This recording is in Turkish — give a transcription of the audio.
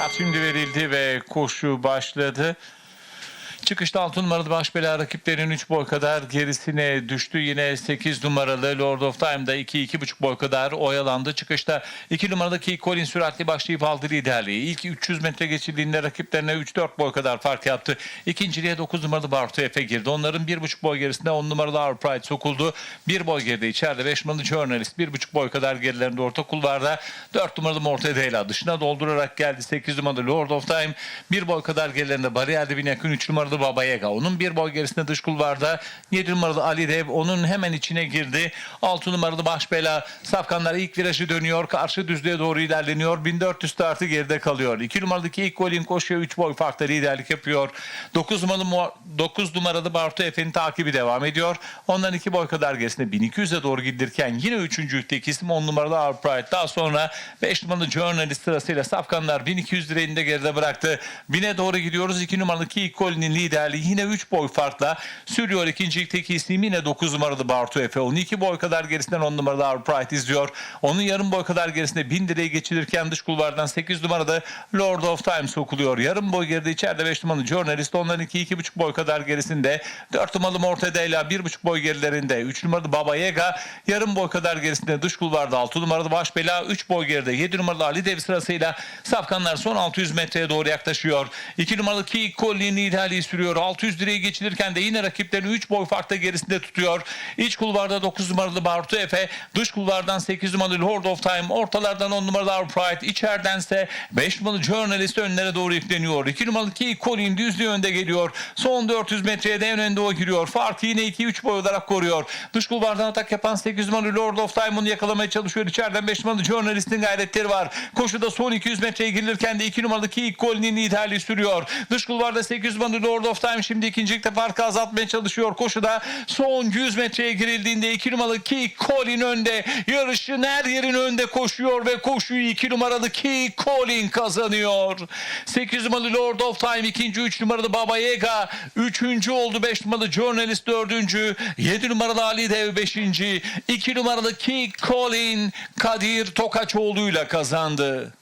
Start şimdi verildi ve koşu başladı. Çıkışta 6 numaralı baş bela rakiplerin 3 boy kadar gerisine düştü. Yine 8 numaralı Lord of Time'da 2-2,5 boy kadar oyalandı. Çıkışta 2 numaradaki Colin süratli başlayıp aldı liderliği. İlk 300 metre geçildiğinde rakiplerine 3-4 boy kadar fark yaptı. İkinciliğe 9 numaralı Bartu Efe girdi. Onların 1,5 boy gerisinde 10 numaralı Our Pride sokuldu. 1 boy geride içeride 5 numaralı Journalist 1,5 boy kadar gerilerinde orta kulvarda 4 numaralı Mortadella dışına doldurarak geldi. 8 numaralı Lord of Time 1 boy kadar gerilerinde bariyer dibine yakın 3 numaralı Baba Yaga. Onun 1 boy gerisinde dış kulvarda 7 numaralı Ali Dev onun hemen içine girdi. 6 numaralı baş bela Safkanlar ilk virajı dönüyor. Karşı düzlüğe doğru ilerleniyor. 1400 startı geride kalıyor. 2 numaradaki ilk golün koşuyor. 3 boy farkla liderlik yapıyor. 9 numaralı 9 numaralı Bartu Efe'nin takibi devam ediyor. Ondan 2 boy kadar gerisinde 1200'e doğru gidirken yine 3. yükteki isim 10 numaralı Pride. Daha sonra 5 numaralı Journalist sırasıyla Safkanlar 1200 lirayını da geride bıraktı. 1000'e doğru gidiyoruz. 2 numaralı ilk golünün liderliği yine 3 boy farkla sürüyor. İkinci ilkteki isim yine 9 numaralı Bartu Efe. Onun 2 boy kadar gerisinden 10 numaralı Our Pride izliyor. Onun yarım boy kadar gerisinde 1000 lirayı geçilirken dış kulvardan 8 numarada Lord of Time sokuluyor. Yarım boy geride içeride 5 numaralı Journalist. Onların 2-2,5 boy kadar gerisinde. 4 numaralı Mortadella 1,5 boy gerilerinde. 3 numaralı Baba Yaga yarım boy kadar gerisinde dış kulvarda 6 numaralı Baş Bela 3 boy geride. 7 numaralı Ali Dev sırasıyla Safkanlar son 600 metreye doğru yaklaşıyor. 2 numaralı Key Collin liderliği sürüyor. 600 lirayı geçilirken de yine rakiplerini 3 boy farkta gerisinde tutuyor. İç kulvarda 9 numaralı Bartu Efe, dış kulvardan 8 numaralı Lord of Time, ortalardan 10 numaralı Our Pride, içeridense 5 numaralı Journalist önlere doğru yükleniyor. 2 numaralı Key Collin düzlüğü önde geliyor. Son 400 metreye de en önde o giriyor. Farkı yine 2-3 boy olarak koruyor. Dış kulvardan atak yapan 8 numaralı Lord of Time onu yakalamaya çalışıyor. İçeriden 5 numaralı Journalist'in gayretleri var. Koşuda son 200 metreye girilirken de 2 numaralı Key Collin'in liderliği sürüyor. Dış kulvarda 8 numaralı Lord of Time şimdi ikincilikte farkı azaltmaya çalışıyor. Koşuda son 100 metreye girildiğinde 2 numaralı Key Collin önde. Yarışın her yerin önde koşuyor ve koşuyu 2 numaralı Key Collin kazanıyor. 8 numaralı Lord of Time ikinci 3 numaralı Baba Yaga üçüncü oldu 5 numaralı Journalist dördüncü 7 numaralı Ali Dev beşinci 2 numaralı Key Collin Kadir Tokaçoğlu'yla kazandı.